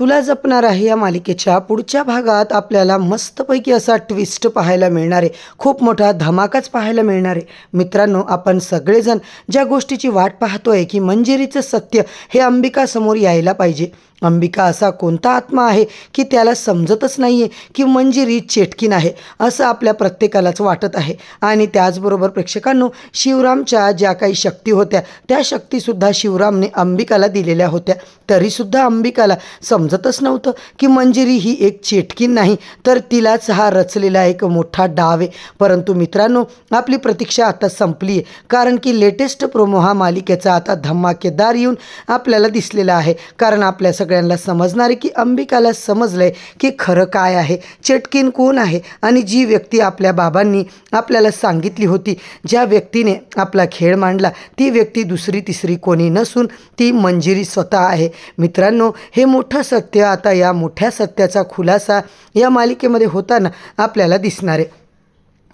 तुला जपणार आहे या मालिकेच्या पुढच्या भागात आपल्याला मस्तपैकी असा ट्विस्ट पाहायला मिळणार आहे. खूप मोठा धमाकाच पाहायला मिळणार आहे. मित्रांनो आपण सगळेजण ज्या गोष्टीची वाट पाहतोय की मंजिरीचं सत्य हे अंबिकासमोर यायला पाहिजे. अंबिका असा कोणता आत्मा आहे की त्याला समजतच नाही आहे की मंजिरी चेटकीन आहे असं आपल्या प्रत्येकालाच वाटत आहे. आणि त्याचबरोबर प्रेक्षकांनो शिवरामच्या ज्या काही शक्ती होत्या त्या शक्तीसुद्धा शिवरामने अंबिकाला दिलेल्या होत्या. तरीसुद्धा अंबिकाला समज समजतच नव्हतं की मंजिरी ही एक चेटकीन नाही तर तिलाच हा रचलेला एक मोठा डाव आहे. परंतु मित्रांनो आपली प्रतीक्षा आता संपली आहे कारण की लेटेस्ट प्रोमो हा मालिकेचा आता धमाकेदार येऊन आपल्याला दिसलेला आहे. कारण आपल्या सगळ्यांना समजणार आहे की अंबिकाला समजलं आहे की खरं काय आहे चेटकीन कोण आहे आणि जी व्यक्ती आपल्या बाबांनी आपल्याला सांगितली होती ज्या व्यक्तीने आपला खेळ मांडला ती व्यक्ती दुसरी तिसरी कोणी नसून ती मंजिरी स्वतः आहे. मित्रांनो हे मोठं सत्य आता या मोठ्या सत्याचा खुलासा या मालिकेमध्ये होताना आपल्याला दिसणार. आहे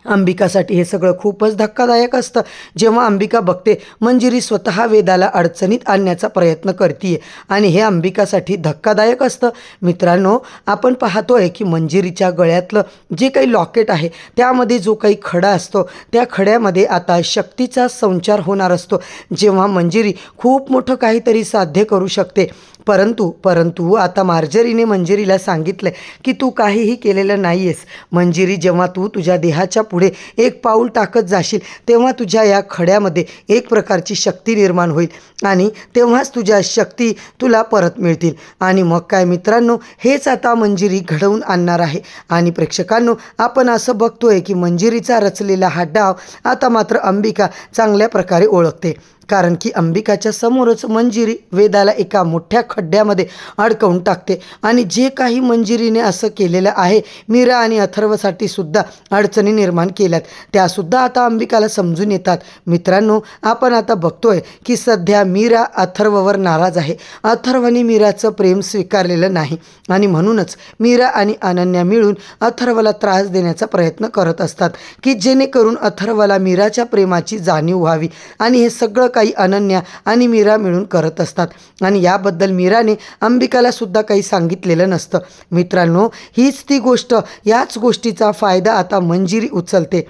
अंबिकासाठी हे सगळं खूपच धक्कादायक असतं. जेव्हा अंबिका बघते मंजिरी स्वतः वेदाला अडचणीत आणण्याचा प्रयत्न करते आणि हे अंबिकासाठी धक्कादायक असतं. मित्रांनो आपण पाहतोय की मंजिरीच्या गळ्यातलं जे काही लॉकेट आहे त्यामध्ये जो काही खडा असतो त्या खड्यामध्ये आता शक्तीचा संचार होणार असतो. जेव्हा मंजिरी खूप मोठं काहीतरी साध्य करू शकते परंतु परंतु आता मार्जरीने मंजिरीला सांगितलं की तू काहीही केलेलं नाही आहेस मंजिरी जेव्हा तू तुझ्या देहाच्या पुढे एक पाऊल टाकत जाशील तेव्हा तुझ्या या खड्यामध्ये एक प्रकारची शक्ती निर्माण होईल आणि तेव्हाच तुझ्या शक्ती तुला परत मिळतील. आणि मग काय मित्रांनो हेच आता मंजिरी घडवून आणणार आहे. आणि प्रेक्षकांनो आपण असं बघतोय की मंजिरीचा रचलेला हा डाव आता मात्र अंबिका चांगल्या प्रकारे ओळखते. कारण की अंबिकाच्या समोरच मंजिरी वेदाला एका मोठ्या खड्ड्यामध्ये अडकवून टाकते. आणि जे काही मंजिरीने असं केलेलं आहे मीरा आणि अथर्वसाठी सुद्धा अडचणी निर्माण केल्यात. त्यासुद्धा आता अंबिकाला समजून येतात. मित्रांनो आपण आता बघतोय की सध्या मीरा अथर्ववर नाराज आहे. अथर्वने मीराचं प्रेम स्वीकारलेलं नाही. आणि म्हणूनच मीरा आणि अनन्या मिळून अथर्वला त्रास देण्याचा प्रयत्न करत असतात की जेणेकरून अथर्वला मीराच्या प्रेमाची जाणीव व्हावी. आणि हे सगळं काही अनन्या आणि मीरा मिळून करत असतात. आणि याबद्दल मीराने अंबिकाला सुद्धा काही सांगितलेलं नसतं. मित्रांनो हीच ती गोष्ट याच गोष्टीचा फायदा आता मंजिरी उचलते.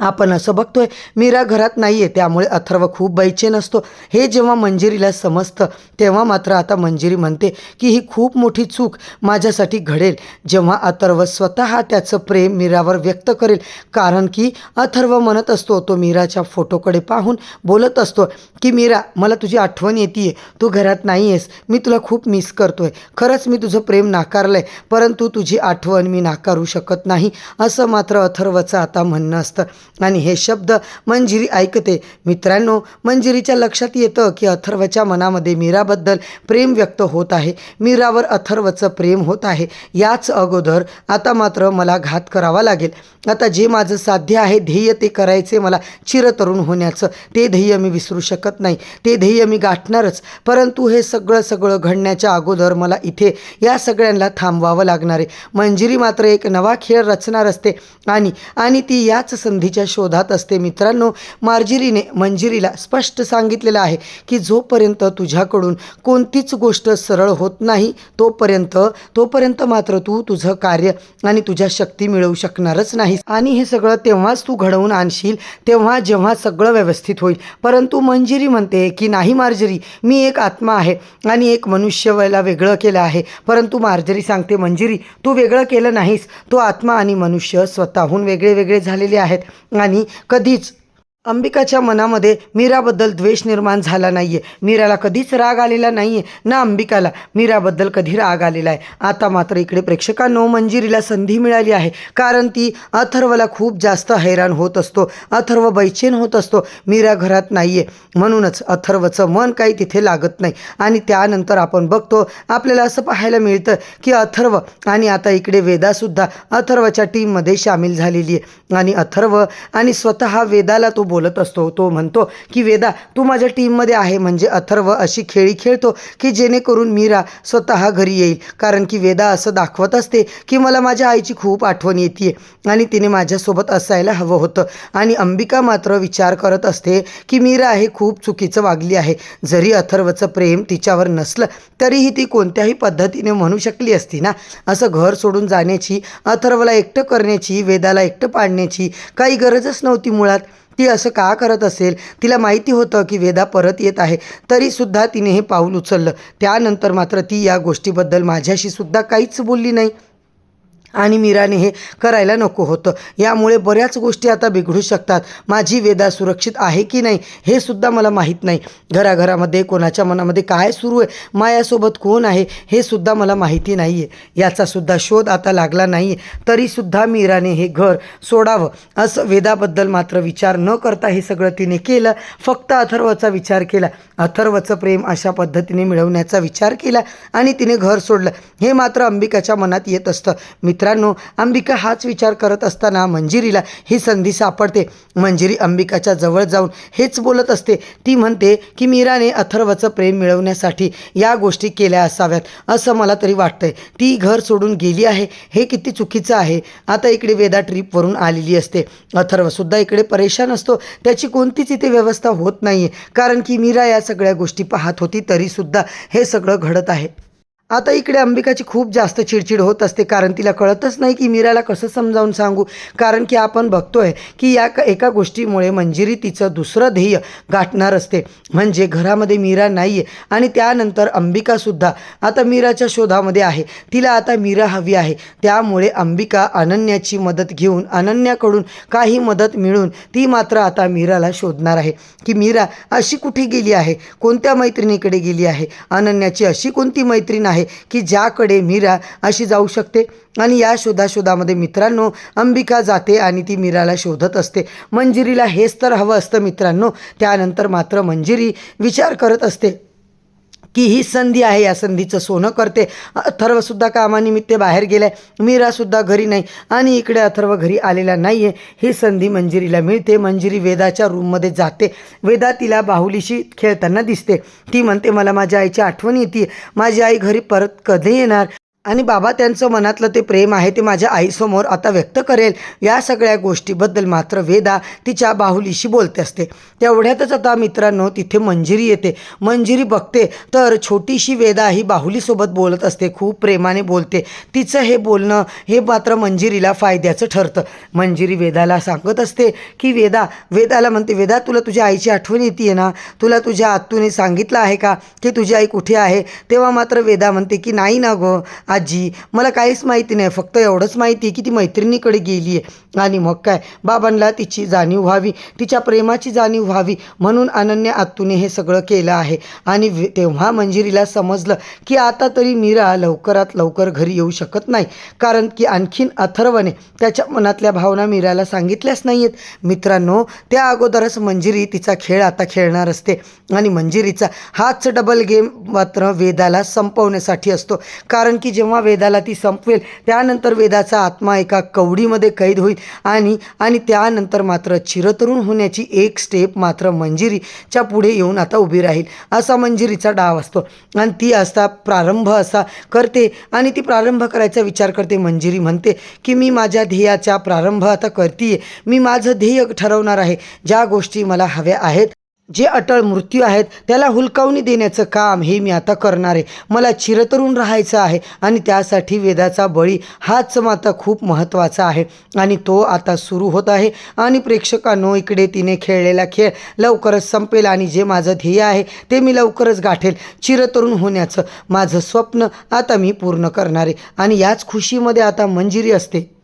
आपण असं बघतोय. मीरा घरात नाही आहे त्यामुळे अथर्व खूप बैचेन असतो हे जेव्हा मंजिरीला समजतं तेव्हा मात्र आता मंजिरी म्हणते की ही खूप मोठी चूक माझ्यासाठी घडेल. जेव्हा अथर्व स्वतः त्याचं प्रेम मीरावर व्यक्त करेल कारण की अथर्व म्हणत असतो तो मीराच्या फोटोकडे पाहून बोलत असतो की मीरा मला तुझी आठवण येते तू घरात नाही आहेस मी तुला खूप मिस करतोय. खरंच मी तुझं प्रेम नाकारलं आहे परंतु तुझी आठवण मी नाकारू शकत नाही. असं मात्र अथर्वचं आता म्हणणं असतं. आणि हे शब्द मंजिरी ऐकते. मित्रांनो मंजिरीच्या लक्षात येतं की अथर्वच्या मनामध्ये मीराबद्दल प्रेम व्यक्त होत आहे. मीरावर अथर्वचं प्रेम होत आहे. याच अगोदर आता मात्र मला घात करावा लागेल. आता जे माझं साध्य आहे ध्येय ते करायचे मला चिरतरुण होण्याचं. ते ध्येय मी विसरू शकत नाही. ते ध्येय मी गाठणारच. परंतु हे सगळं सगळं घडण्याच्या अगोदर मला इथे या सगळ्यांना थांबवावं लागणार आहे. मंजिरी मात्र एक नवा खेळ रचणार असते. आणि आणि ती याच संधीच्या शोधात असते. मित्रांनो मार्जिरीने मंजिरीला स्पष्ट सांगितलेलं आहे की जोपर्यंत तुझ्याकडून कोणतीच गोष्ट सरळ होत नाही तोपर्यंत तोपर्यंत मात्र तू तुझं कार्य आणि तुझ्या शक्ती मिळवू शकणारच नाही आणि हे सगळं तेव्हाच तू घडवून आणशील तेव्हा जेव्हा सगळं व्यवस्थित होईल. परंतु मंजिरी म्हणते की नाही मार्जरी मी एक आत्मा आहे आणि एक मनुष्यला वेगळं केलं आहे. परंतु मार्जरी सांगते मंजिरी तू वेगळं केलं नाहीस. तो आत्मा आणि मनुष्य स्वतःहून वेगळे वेगळे झालेले आहेत आणि कधीच अंबिकाच्या मनामध्ये मीराबद्दल द्वेष निर्माण झाला नाही आहे मीराला कधीच राग आलेला नाही आहे ना अंबिकाला. मीराबद्दल कधी राग आलेला आहे? आता मात्र इकडे प्रेक्षकांनो मंजिरीला संधी मिळाली आहे. कारण ती अथर्वला खूप जास्त हैराण होत असतो. अथर्व बैचेन होत असतो. मीरा घरात नाही आहे म्हणूनच अथर्वचं मन काही तिथे लागत नाही. आणि त्यानंतर आपण बघतो आपल्याला असं पाहायला मिळतं की अथर्व आणि आता इकडे वेदासुद्धा अथर्वच्या टीममध्ये सामील झालेली आहे. आणि अथर्व आणि स्वतः वेदाला तो बोलत असतो. तो म्हणतो की वेदा तू माझ्या टीममध्ये आहे. म्हणजे अथर्व अशी खेळी खेळतो की जेणेकरून मीरा स्वतः घरी येईल. कारण की वेदा असं दाखवत असते की मला माझ्या आईची खूप आठवण येते आणि तिने माझ्यासोबत असायला हवं होतं. आणि अंबिका मात्र विचार करत असते की मीरा हे खूप चुकीचं वागली आहे. जरी अथर्वचं प्रेम तिच्यावर नसलं तरीही ती कोणत्याही पद्धतीने म्हणू शकली असती ना? असं घर सोडून जाण्याची अथर्वला एकटं करण्याची वेदाला एकटं पाडण्याची काही गरजच नव्हती मुळात. ती असं का करत असेल? तिला माहिती होतं की वेदा परत येत आहे तरीसुद्धा तिने हे पाऊल उचललं. त्यानंतर मात्र ती या गोष्टीबद्दल माझ्याशी सुद्धा काहीच बोलली नाही. आणि मीराने हे करायला नको होतं. यामुळे बऱ्याच गोष्टी आता बिघडू शकतात. माझी वेदा सुरक्षित आहे की नाही हे सुद्धा मला माहीत नाही. घराघरामध्ये कोणाच्या मनामध्ये काय सुरू आहे मायासोबत कोण आहे हे सुद्धा मला माहिती नाही आहे याचासुद्धा शोध आता लागला नाही आहे तरीसुद्धा मीराने हे घर सोडावं. असं वेदाबद्दल मात्र विचार न करता हे सगळं तिने केलं. फक्त अथर्वचा विचार केला. अथर्वचं प्रेम अशा पद्धतीने मिळवण्याचा विचार केला आणि तिने घर सोडलं. हे मात्र अंबिकाच्या मनात येत असतं. मित्र मित्रांनो अंबिका हाच विचार करत असताना मंजिरीला ही संधी सापडते. मंजिरी अंबिकाच्या जवळ जाऊन हेच बोलत असते. ती म्हणते की मीराने अथर्वचं प्रेम मिळवण्यासाठी या गोष्टी केल्या असाव्यात. असं मला तरी वाटतंय. ती घर सोडून गेली आहे. हे किती चुकीचं आहे. आता इकडे वेदा ट्रीपवरून आलेली असते. अथर्वसुद्धा इकडे परेशान असतो. त्याची कोणतीच इथे व्यवस्था होत नाही आहे कारण की मीरा या सगळ्या गोष्टी पाहत होती तरीसुद्धा हे सगळं घडत आहे. आता इकडे अंबिकाची खूप जास्त चिडचिड होत असते कारण तिला कळतच नाही की मीराला कसं समजावून सांगू. कारण की आपण बघतोय की या एका गोष्टीमुळे मंजिरी तिचं दुसरं ध्येय गाठणार असते. म्हणजे घरामध्ये मीरा नाही आहे आणि त्यानंतर अंबिकासुद्धा आता मीराच्या शोधामध्ये आहे. तिला आता मीरा हवी आहे. त्यामुळे अंबिका अनन्याची मदत घेऊन अनन्याकडून काही मदत मिळून ती मात्र आता मीराला शोधणार आहे. की मीरा अशी कुठे गेली आहे? कोणत्या मैत्रिणीकडे गेली आहे? अनन्याची अशी कोणती मैत्रीण आहे? आहे की ज्याकडे मीरा अशी जाऊ शकते. आणि या शोधाशोधामध्ये मित्रांनो अंबिका जाते आणि ती मीराला शोधत असते. मंजिरीला हेच तर हवं असतं मित्रांनो. त्यानंतर मात्र मंजिरी विचार करत असते. की ही संधी आहे या संधीचं सोनं करते. अथर्वसुद्धा कामानिमित्त बाहेर गेलाय. मीरासुद्धा घरी नाही आणि इकडे अथर्व घरी आलेला नाही आहे ही संधी मंजिरीला मिळते. मंजिरी वेदाच्या रूममध्ये जाते. वेदा तिला बाहुलीशी खेळताना दिसते. ती म्हणते मला माझ्या आईची आठवण येते माझी आई घरी परत कधी येणार? आणि बाबा त्यांचं मनातलं ते प्रेम आहे ते माझ्या आईसमोर आता व्यक्त करेल. या सगळ्या गोष्टीबद्दल मात्र वेदा तिच्या बाहुलीशी बोलते असते. तेवढ्यातच आता मित्रांनो तिथे मंजिरी येते. मंजिरी बघते तर छोटीशी वेदा ही बाहुलीसोबत बोलत असते खूप प्रेमाने बोलते. तिचं हे बोलणं हे मात्र मंजिरीला फायद्याचं ठरतं. मंजिरी वेदाला सांगत असते की वेदा वेदाला म्हणते वेदा तुला तुझ्या आईची आठवण येते ना? तुला तुझ्या आत्तूने सांगितलं आहे का की तुझी आई कुठे आहे? तेव्हा मात्र वेदा म्हणते की नाही ना गो आजी मला काहीच माहिती नाही फक्त एवढंच माहिती आहे की ती मैत्रिणीकडे गेली आहे. आणि मग काय? बाबांना तिची जाणीव व्हावी तिच्या प्रेमाची जाणीव व्हावी म्हणून अनन्या आत्तूने हे सगळं केलं आहे. आणि तेव्हा मंजिरीला समजलं की आता तरी मीरा लवकरात लवकर घरी येऊ शकत नाही कारण की आणखीन अथर्वने त्याच्या मनातल्या भावना मीराला सांगितल्याच नाही आहेत मित्रांनो त्या अगोदरच मंजिरी तिचा खेळ आता खेळणार असते आणि मंजिरीचा हाच डबल गेम मात्र वेदाला संपवण्यासाठी असतो कारण की जेव्हा वेदाला ती संपवेल त्यानंतर वेदाचा आत्मा एका कवडीमध्ये कैद होईल आणि आणि त्यानंतर मात्र चिरतरुण होण्याची एक स्टेप मात्र मंजिरीच्या पुढे येऊन आता उभी राहील. असा मंजिरीचा डाव असतो. आणि ती असा प्रारंभ असा करते आणि ती प्रारंभ करायचा विचार करते. मंजिरी म्हणते की मी माझ्या ध्येयाचा प्रारंभ आता करते मी माझं ध्येय ठरवणार आहे. ज्या गोष्टी मला हव्या आहेत जे अटळ मृत्यू आहेत त्याला हुलकावणी देण्याचं काम हे मी आता करणार आहे. मला चिरतरुण राहायचं आहे आणि त्यासाठी वेदाचा बळी हाच मात्र खूप महत्त्वाचा आहे. आणि तो आता सुरू होत आहे. आणि प्रेक्षकांनो इकडे तिने खेळलेला खेळ लवकरच संपेल आणि जे माझं ध्येय आहे ते मी लवकरच गाठेल. चिरतरुण होण्याचं माझं स्वप्न आता मी पूर्ण करणार आहे. आणि याच खुशीमध्ये आता मंजिरी असते.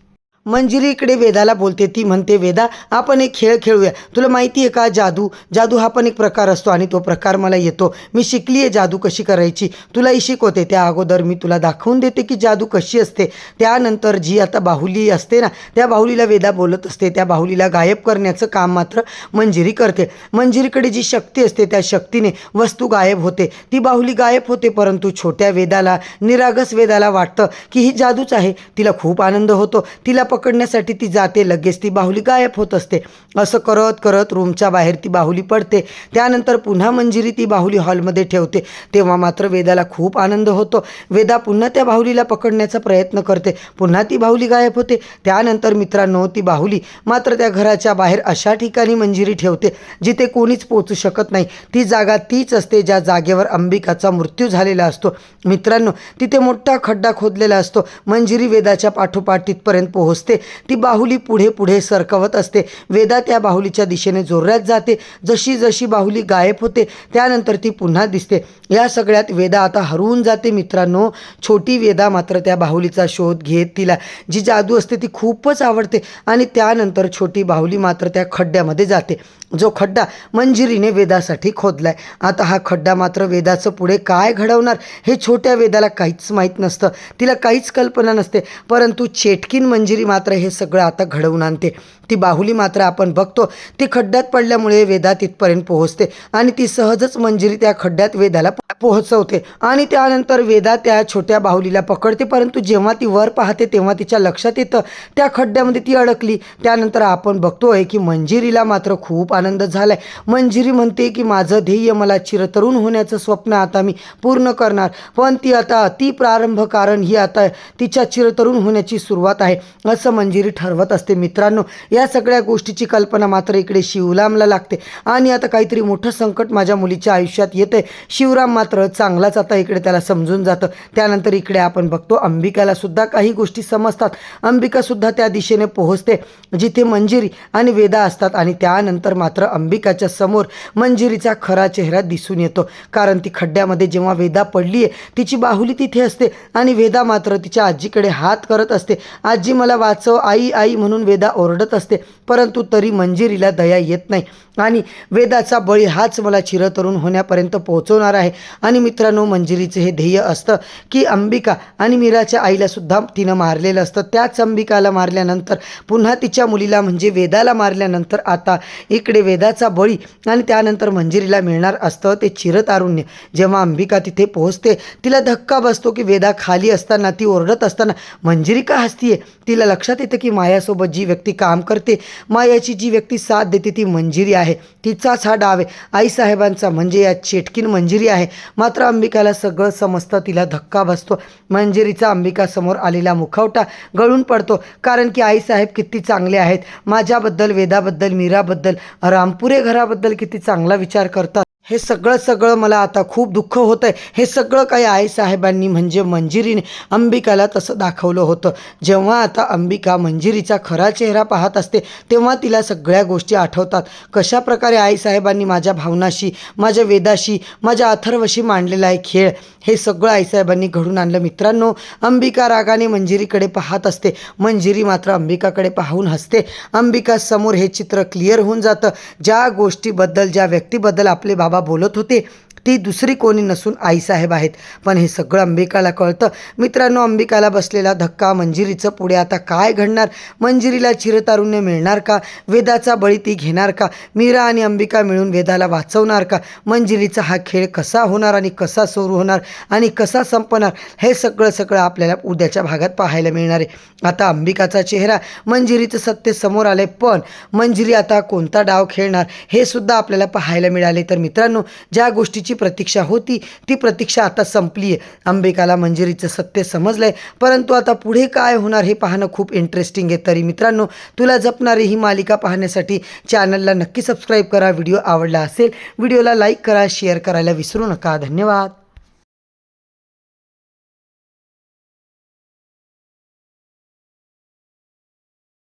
मंजिरी इकडे वेदाला बोलते ती म्हणते वेदा आपण एक खेळ खेळूया. तुला माहिती आहे का जादू? जादू हा पण एक प्रकार असतो आणि तो प्रकार मला येतो. मी शिकली आहे जादू कशी करायची? तुलाही शिकवते त्या अगोदर मी तुला दाखवून देते की जादू कशी असते. त्यानंतर जी आता बाहुली असते ना त्या बाहुलीला वेदा बोलत असते. त्या बाहुलीला गायब करण्याचं काम मात्र मंजिरी करते. मंजिरीकडे जी शक्ती असते त्या शक्तीने वस्तू गायब होते. ती बाहुली गायब होते परंतु छोट्या वेदाला निरागस वेदाला वाटतं की ही जादूच आहे. तिला खूप आनंद होतो. तिला पकडण्यासाठी ती जाते. लगेच ती बाहुली गायब होत असते. असं करत करत रूमच्या बाहेर ती बाहुली पडते. त्यानंतर पुन्हा मंजिरी ती बाहुली हॉलमध्ये ठेवते. तेव्हा मात्र वेदाला खूप आनंद होतो. वेदा पुन्हा त्या बाहुलीला पकडण्याचा प्रयत्न करते. पुन्हा ती बाहुली गायब होते. त्यानंतर मित्रांनो ती बाहुली मात्र त्या घराच्या बाहेर अशा ठिकाणी मंजिरी ठेवते जिथे कोणीच पोचू शकत नाही. ती जागा तीच असते ज्या जागेवर अंबिकाचा मृत्यू झालेला असतो. मित्रांनो तिथे मोठा खड्डा खोदलेला असतो. मंजिरी वेदाच्या पाठोपाठ तिथपर्यंत पोहोचते ती बाहुली पुढे पुढे सरकवत असते. वेदा त्या बाहुलीच्या दिशेने जोरात जाते. जशी जशी बाहुली गायब होते त्यानंतर ती पुन्हा दिसते. या सगळ्यात वेदा आता हरवून जाते मित्रांनो. छोटी वेदा मात्र त्या बाहुलीचा शोध घेत तिला. जी जादू असते ती खूपच आवडते आणि त्यानंतर छोटी बाहुली मात्र त्या खड्ड्यामध्ये जाते. जो खड्डा मंजिरीने वेदासाठी खोदलाय. आता हा खड्डा मात्र वेदाचं पुढे काय घडवणार हे छोट्या वेदाला काहीच माहीत नसतं. तिला काहीच कल्पना नसते. परंतु चेटकीन मंजिरी मात्र हे सगळं आता घडवून आणते. ती बाहुली मात्र आपण बघतो ती खड्ड्यात पडल्यामुळे वेदा तिथपर्यंत पोहोचते आणि ती सहजच मंजिरी त्या खड्ड्यात वेदाला पोहोचवते. आणि त्यानंतर वेदा त्या छोट्या बाहुलीला पकडते परंतु जेव्हा ती वर पाहते तेव्हा तिच्या लक्षात येतं त्या खड्ड्यामध्ये ती अडकली. त्यानंतर आपण बघतोय की मंजिरीला मात्र खूप आनंद झालाय. मंजिरी म्हणते की माझं ध्येय मला चिरतरुण होण्याचं स्वप्न आता मी पूर्ण करणार. पण ती आता अति प्रारंभ कारण ही आता तिच्या चिरतरुण होण्याची सुरुवात आहे. असं मंजिरी ठरवत असते. मित्रांनो या सगळ्या गोष्टीची कल्पना मात्र इकडे शिवरामला लागते. आणि आता काहीतरी मोठं संकट माझ्या मुलीच्या आयुष्यात येते शिवराम मात्र चांगलाच आता इकडे त्याला समजून जातं. त्यानंतर इकडे आपण बघतो अंबिकाला सुद्धा काही गोष्टी समजतात. अंबिका सुद्धा त्या दिशेने पोहोचते जिथे मंजिरी आणि वेदा असतात आणि त्यानंतर मात्र अंबिकाच्या समोर मंजिरीचा खरा चेहरा दिसून येतो. कारण ती खड्ड्यामध्ये जेव्हा वेदा पडली आहे तिची बाहुली तिथे असते आणि वेदा मात्र तिच्या आजीकडे हात करत असते. आजी मला वाचव आई आई म्हणून वेदा ओरडत असते परंतु तरी मंजिरीला दया येत नाही. आणि वेदाचा बळी हाच मला चिरतरुण होण्यापर्यंत पोहोचवणार आहे. आणि मित्रांनो मंजिरीचं हे ध्येय असतं की अंबिका आणि मीराच्या आईलासुद्धा तिनं मारलेलं असतं. त्याच अंबिकाला मारल्यानंतर पुन्हा तिच्या मुलीला म्हणजे वेदाला मारल्यानंतर आता इकडे वेदाचा बळी आणि त्यानंतर मंजिरीला मिळणार असतं ते चिरतारुण्य. जेव्हा अंबिका तिथे पोहोचते तिला धक्का बसतो की वेदा खाली असताना ती ओरडत असताना मंजिरी का हसतीये? तिला लक्षात येतं की मायासोबत जी व्यक्ती काम करते मायाची जी व्यक्ती साथ देते ती मंजिरी आहे. तिचाच हा डाव आहे. आईसाहेबांचा म्हणजे या चेटकीन मंजिरी आहे. मात्र अंबिकाला सगळं समजतं तिला धक्का बसतो. मंजिरीचा अंबिकासमोर आलेला मुखवटा गळून पडतो कारण की आईसाहेब किती चांगले आहेत. माझ्याबद्दल वेदाबद्दल मीराबद्दल रामपुरे घराबद्दल किती चांगला विचार करतात. हे सगळं सगळं मला आता खूप दुःख होतं आहे हे सगळं काही आईसाहेबांनी म्हणजे मंजिरीने अंबिकाला तसं दाखवलं होतं. जेव्हा आता अंबिका मंजिरीचा खरा चेहरा पाहत असते तेव्हा तिला सगळ्या गोष्टी आठवतात. कशा प्रकारे आईसाहेबांनी माझ्या भावनाशी माझ्या वेदाशी माझ्या अथर्वशी मांडलेला आहे खेळ हे सगळं आईसाहेबांनी घडून आणलं. मित्रांनो अंबिका रागाने मंजिरीकडे पाहत असते. मंजिरी मात्र अंबिकाकडे पाहून हसते. अंबिका समोर हे चित्र क्लिअर होऊन जातं. ज्या गोष्टीबद्दल ज्या व्यक्तीबद्दल आपले बाबा बोलत होते. ती दुसरी कोणी नसून आईसाहेब आहेत. पण हे सगळं अंबिकाला कळतं. मित्रांनो अंबिकाला बसलेला धक्का मंजिरीचं पुढे आता काय घडणार? मंजिरीला चिरतारुण्य मिळणार का? वेदाचा बळी ती घेणार का? मीरा आणि अंबिका मिळून वेदाला वाचवणार का? मंजिरीचा हा खेळ कसा होणार आणि कसा सुरू होणार आणि कसा संपणार? हे सगळं सगळं आपल्याला उद्याच्या भागात पाहायला मिळणार आहे. आता अंबिकाचा चेहरा मंजिरीचं सत्य समोर आले पण मंजिरी आता कोणता डाव खेळणार? हे सुद्धा आपल्याला पाहायला मिळाले. तर मित्रांनो ज्या गोष्टीची प्रतीक्षा होती ती प्रतीक्षा आता संपली आहे. अंबिकाला मंजिरीचं सत्य समजलं आहे परंतु आता पुढे काय होणार हे पाहणं खूप इंटरेस्टिंग आहे. तरी मित्रांनो तुला जपणारी ही मालिका पाहण्यासाठी चॅनलला नक्की सबस्क्राईब करा. व्हिडिओ आवडला असेल व्हिडिओला लाईक करा शेअर करायला विसरू नका. धन्यवाद.